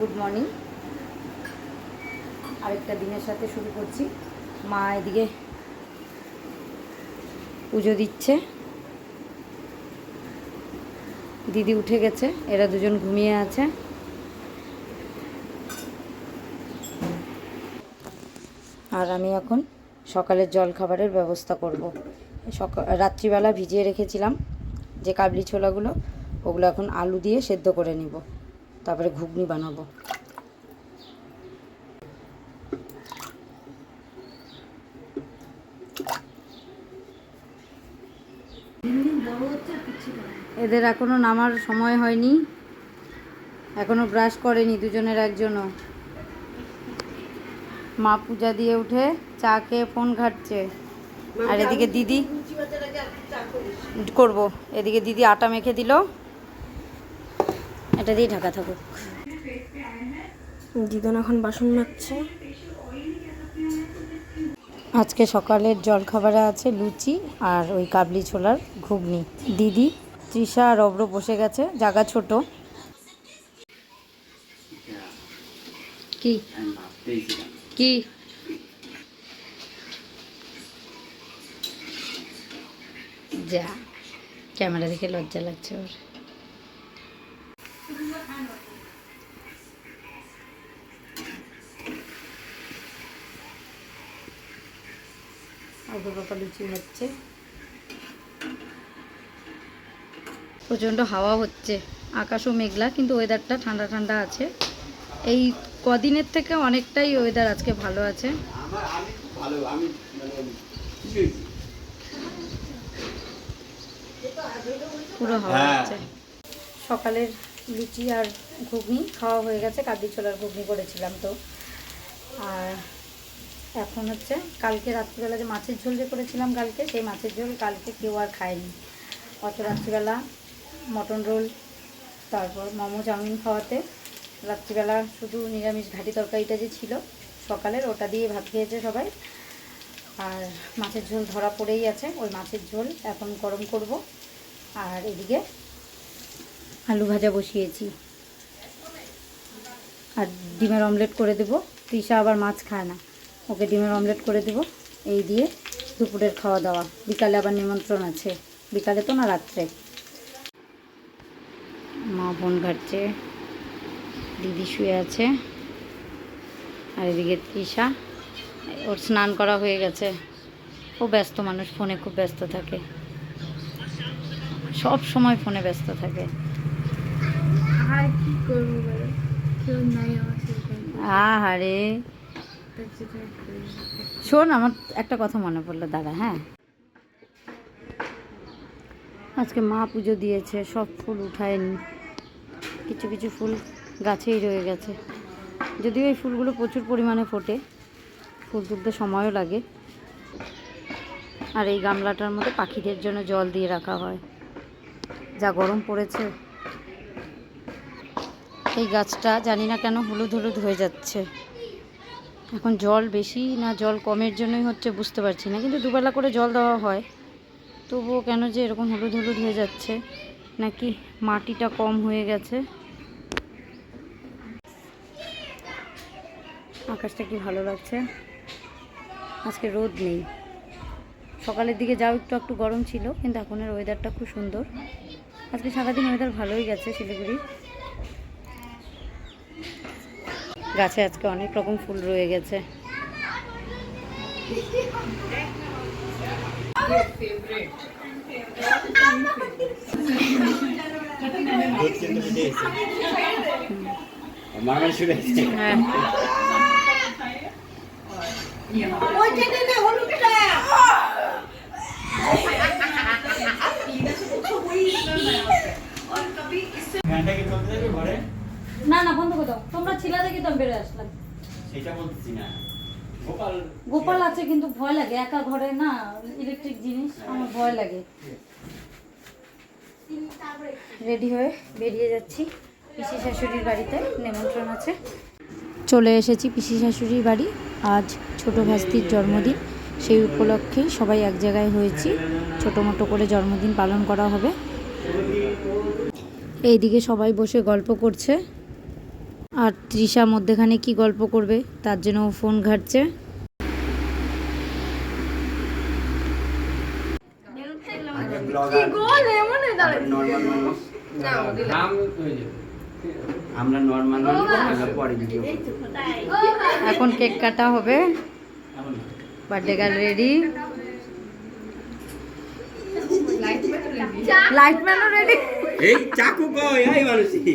Good morning আরেকটা দিনের সাথে শুরু করছি। মা এদিকে পুজো দিচ্ছে। দিদি উঠে গেছে, এরা দুজন ঘুমিয়ে আছে। আর আমি এখন সকালের জল খাবারের ব্যবস্থা করব। সকাল রাত্রিবেলা ভিজিয়ে রেখেছিলাম যে কাবলি ছোলাগুলো, ওগুলো এখন আলু দিয়ে সেদ্ধ করে নিব। তারপরে ঘুগনি বানাবো। এদের এখনও নামার সময় হয়নি। এখনও ব্রাশ করেনি দুজনের একজনও। মা পূজা দিয়ে উঠে চা খেয়ে ফোন ঘাটছে। আর এদিকে দিদি করব। এদিকে দিদি আটা মেখে দিল। এটা দিয়ে ঢাকা থাকুক। দিদন এখন বাসন মাজছে। আজকে সকালের জলখাবারে আছে লুচি আর ওই কাবলি ছোলার ঘুগনি। দিদি তৃষা আর অব্র বসে গেছে জায়গা ছোট। কি? কি? যা ক্যামেরা দেখে লজ্জা লাগছে ওর। অল্প পাপা লুচি হচ্ছে। প্রচণ্ড হাওয়া হচ্ছে আকাশও মেঘলা কিন্তু ওয়েদারটা ঠান্ডা ঠান্ডা আছে। এই কদিনের থেকে অনেকটাই ওয়েদার আজকে ভালো আছে। পুরো হাওয়া হ্যাঁ। হচ্ছে। সকালের লুচি আর ঘুগনি খাওয়া হয়ে গেছে কাবলি ছোলার ঘুগনি করেছিলাম তো। আর এখন হচ্ছে কালকে রাত্রিবেলা যে মাছের ঝোল যে করেছিলাম কালকে, সেই মাছের ঝোল কালকে কেউ আর খায়নি। অত রাত্রিবেলা মটন রোল, তারপর মোমো চাউমিন খাওয়াতে। রাত্রিবেলা শুধু নিরামিষ ঘাটি তরকারিটা যে ছিল, সকালের ওটা দিয়ে ভাত খেয়েছে সবাই। আর মাছের ঝোল ধরা পড়েই আছে, ওই মাছের ঝোল এখন গরম করব। আর এদিকে আলু ভাজা বসিয়েছি। আর ডিমের অমলেট করে দেবো, তৃষা আবার মাছ খায় না। ওকে ডিমের অমলেট করে দেবো। এই দিয়ে দুপুরের খাওয়া দাওয়া। বিকালে আবার নিমন্ত্রণ আছে। বিকালে তো না রাত্রে। মা বোন ঘাটছে। দিদি শুয়ে আছে। আর এদিকে তৃষা। ওর স্নান করা হয়ে গেছে। ও ব্যস্ত মানুষ ফোনে খুব ব্যস্ত থাকে। সব সময় ফোনে ব্যস্ত থাকে। আহারে। শোন, আমার একটা কথা মনে পড়ল, দাদা হ্যাঁ? আজকে মা পুজো দিয়েছে, সব ফুল উঠায়নি। কিছু কিছু ফুল গাছেই রয়ে গেছে। যদিও এই ফুলগুলো প্রচুর পরিমাণে ফোটে, ফুল তুলতে সময়ও লাগে। আর এই গামলাটার মধ্যে পাখিদের জন্য জল দিয়ে রাখা হয়। যা গরম পড়েছে। এই গাছটা জানি না কেন হলুদ হলুদ হয়ে যাচ্ছে। এখন জল বেশি না জল কমের জন্যই হচ্ছে বুঝতে পারছি না। কিন্তু দুবেলা করে জল দেওয়া হয়। তবুও কেন যে এরকম হলুদ হলুদ হয়ে যাচ্ছে? নাকি মাটিটা কম হয়ে গেছে? আকাশটা কি ভালো লাগছে? আজকে রোদ নেই। সকালের দিকে যাও একটু একটু গরম ছিল, কিন্তু এখনের ওয়েদারটা খুব সুন্দর। আজকে সারাদিন ওয়েদার ভালোই গেছে শিলিগুড়ি গাছে আজকে অনেক রকম ফুল রয়ে গেছে। হ্যাঁ। কি চলতে যাবে ঘরে? না না বন্ধ করে দাও। তোমরা ছিলা দেখি তো আমি বেরোয় আসলাম। সেটা বলতেছি না। গোপাল গোপাল আছে কিন্তু ভয় লাগে একা ঘরে না ইলেকট্রিক জিনিস আমার ভয় লাগে। রেডি হয়ে বেরিয়ে যাচ্ছি। পিসি শাশুড়ির বাড়িতে নেমন্ত্রণ আছে। চলে এসেছি পিসি শাশুড়ির বাড়ি। আজ ছোট ভাস্তির জন্মদিন। সেই উপলক্ষে সবাই এক জায়গায় হয়েছি। ছোটো মোটো করে জন্মদিন পালন করা হবে। এইদিকে সবাই বসে গল্প করছে। আর তৃষা মধ্যেখানে কি গল্প করবে? তার জন্য ও ফোন ঘাটছে। মানুষ। মানুষ এখন কেক কাটা হবে। Birthday girl ready. লাইট ম্যানও রেডি। এই চাকু কই? এই মানুষই।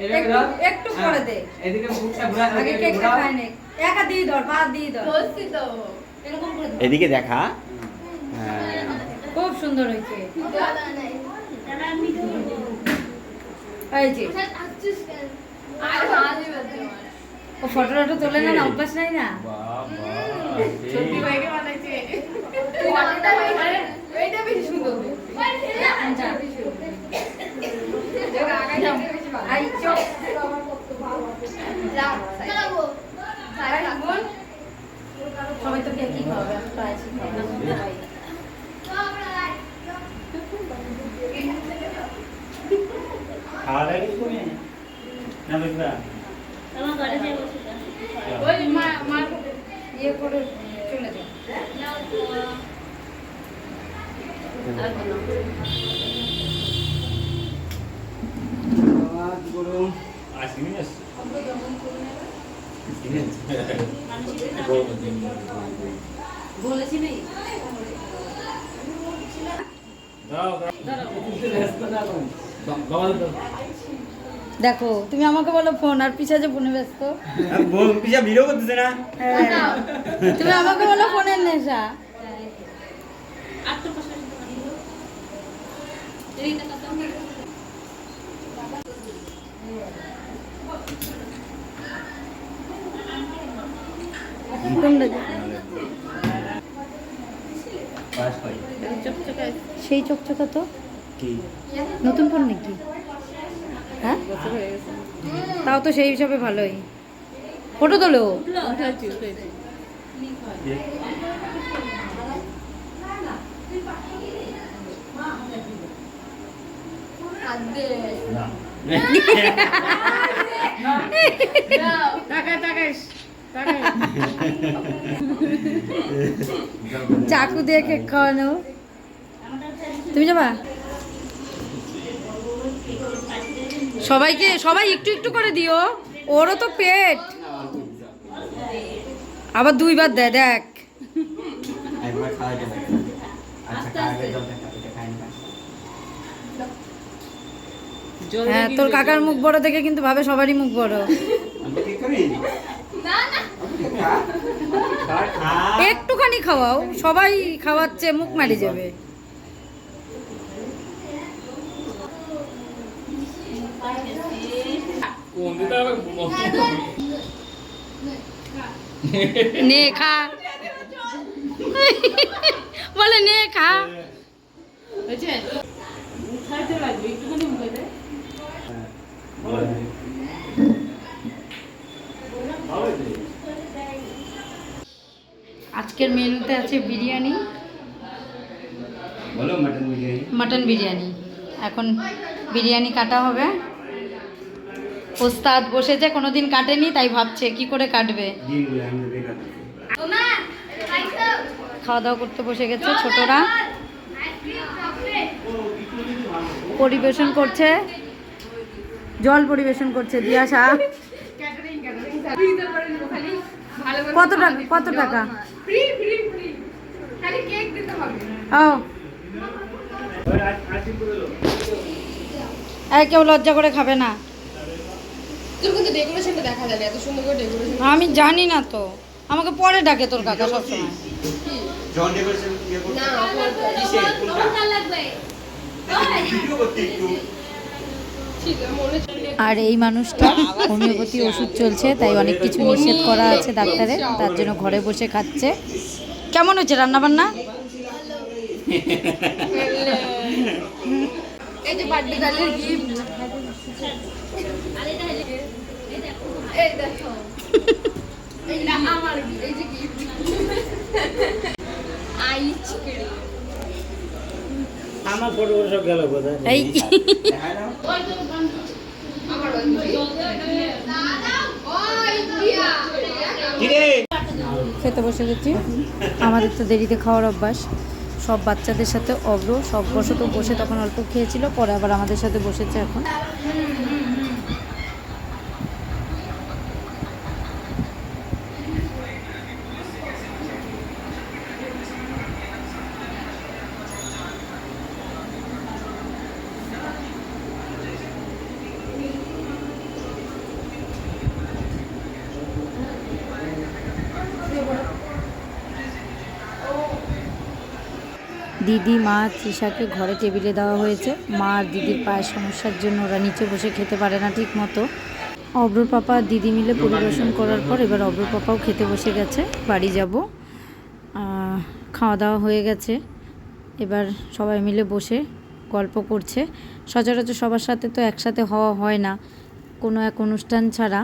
একটু পরে দে আগে কেকটা খাই নে একা দিয়ে ধর পা দিয়ে ধর। এরকম করে এদিকে দেখা। হ্যাঁ খুব সুন্দর হয়েছে। এই যে। ও ফটো টটো তোলে না না অভ্যাস নাই না? তো খাওয়াবে আমি তো আইসি খাওয়াবো খাওয়া দাওয়া কিছু কমে না বুঝবা ইয়ে করে চলে যাও বলেছি নেই দেখো তুমি আমাকে বলো ফোন আর পিছা যে ফোনে ব্যস্ত? ভিডিও করতেছে না? তুমি আমাকে বলো ফোনের নেশা? কোনটা যে? সেই চকচকা তো? নতুন ফোন নাকি? হ্যাঁ? তাও তো সেই হিসাবে ভালোই। ফটো তোলো। চাকু দিয়ে কেক খাওয়ানো। তুমি যাবা? সবাইকে সবাই একটু একটু করে দিও। ওরও তো পেট। আবার দুইবার দেয় দেখ। আচ্ছা হ্যাঁ তোর কাকার মুখ বড় দেখে কিন্তু ভাবে সবারই মুখ বড়। একটুখানি খাওয়াও সবাই খাওয়াচ্ছে মুখ মারি যাবে। নে খা। বলে নে খা। আজকের মেনুতে আছে বিরিয়ানি। বলো মাটন বিরিয়ানি। মাটন বিরিয়ানি। এখন বিরিয়ানি কাটা হবে। ওস্তাদ বসেছে কোনোদিন কাটেনি তাই ভাবছে কি করে কাটবে? খাওয়া দাওয়া করতে বসে গেছে ছোটরা। পরিবেশন করছে। জল পরিবেশন করছে দিয়াশা কত টাকা কত টাকা? ফ্রি ফ্রি ফ্রি খালি কেক দিতে হবে। ও। এই কেউ লজ্জা করে খাবে না। তোর কিন্তু ডেকোরেশনটা দেখা যায় না এত সুন্দর করে ডেকোরেশন আমি জানি না তো। আমাকে পরে ডাকে তোর কাকা সবসময়। জন ডেকোরেশন করতে। না আর এই মানুষটা হোমিওপ্যাথি ওষুধ চলছে, তাই অনেক কিছু নিষেধ করা আছে ডাক্তারের, তার জন্য ঘরে বসে খাচ্ছে। কেমন হচ্ছে রান্না বান্না এই যে আমার ফটো সব গেল কোথায়? এই খেতে বসে গেছি। আমাদের তো দেরিতে খাওয়ার অভ্যাস। সব বাচ্চাদের সাথে অগ্র সব বসত বসে তখন অল্প খেয়েছিল পরে আবার আমাদের সাথে বসেছে এখন। দিদি, মা তৃষাকে ঘরে টেবিলে দেওয়া হয়েছে। মা আর দিদির পায়ের সমস্যার জন্য ওরা নিচে বসে খেতে পারে না ঠিক মতো অব্রর পাপা আর দিদি মিলে পরিবেশন করার পর এবার অব্রর পাপাও খেতে বসে গেছে। বাড়ি যাব। খাওয়া দাওয়া হয়ে গেছে। এবার সবাই মিলে বসে গল্প করছে। সচরাচর সবার সাথে তো একসাথে হওয়া হয় না। কোনো এক অনুষ্ঠান ছাড়া।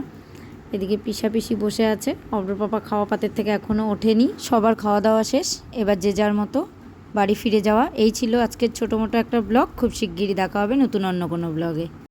এদিকে পিসাপিসি বসে আছে। অব্র পাপা খাওয়া পাতের থেকে এখনও ওঠেনি। সবার খাওয়া দাওয়া শেষ। এবার যে যার মতো বাড়ি ফিরে যাওয়া। এই ছিল আজকের ছোটো মোটো একটা ব্লগ। খুব শিগগিরই দেখা হবে নতুন অন্য কোনো ব্লগে।